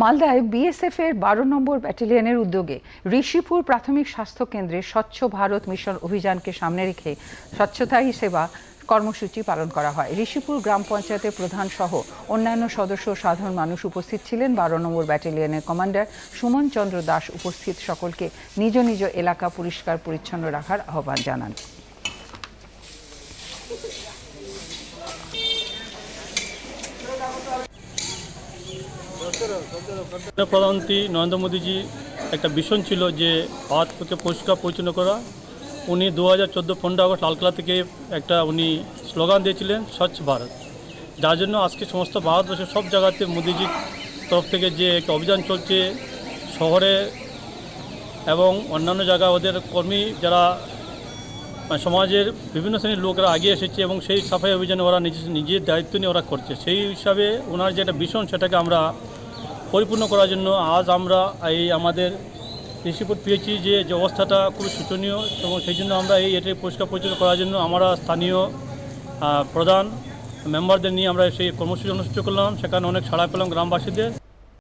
মালদায় বিএসএফ এর বারো নম্বর ব্যাটালিয়নের উদ্যোগে ঋষিপুর প্রাথমিক স্বাস্থ্য কেন্দ্রে স্বচ্ছ ভারত মিশন অভিযানকে সামনে রেখে স্বচ্ছতাই সেবা কর্মসূচি পালন করা হয়। ঋষিপুর গ্রাম পঞ্চায়েতের প্রধান সহ অন্যান্য সদস্য সাধারণ মানুষ উপস্থিত ছিলেন। বারো নম্বর ব্যাটালিয়নের কমান্ডার সুমন চন্দ্র দাস উপস্থিত। সকলকে নিজ নিজ এলাকা পরিষ্কার পরিচ্ছন্ন রাখার আহ্বান জানান। প্রধানমন্ত্রী নরেন্দ্র মোদীজি একটা ভীষণ ছিল যে ভারতকে পরিষ্কার পরিচ্ছন্ন করা। উনি দু হাজার চোদ্দ পনেরো আগস্ট লালকেলা থেকে একটা উনি স্লোগান দিয়েছিলেন, স্বচ্ছ ভারত। যার জন্য আজকে সমস্ত ভারতবর্ষের সব জায়গাতে মোদিজির তরফ থেকে যে একটা অভিযান চলছে, শহরে এবং অন্যান্য জায়গায় ওদের কর্মী যারা মানে সমাজের বিভিন্ন শ্রেণির লোকরা এগিয়ে এসেছে এবং সেই সাফাই অভিযানে ওরা নিজের নিজের দায়িত্ব নিয়ে ওরা করছে। সেই হিসাবে ওনার যে একটা ভীষণ সেটাকে আমরা পরিপূর্ণ করার জন্য আজ আমরা এই আমাদের ঋষিপুর পেয়েছি যে অবস্থাটা খুবই শোচনীয় এবং সেই জন্য আমরা এই এটি পরিষ্কার পরিচ্ছন্ন করার জন্য আমরা স্থানীয় প্রধান মেম্বারদের নিয়ে আমরা সেই কর্মসূচি অনুষ্ঠিত করলাম। সেখানে অনেক সাড়া পেলাম গ্রামবাসীদের।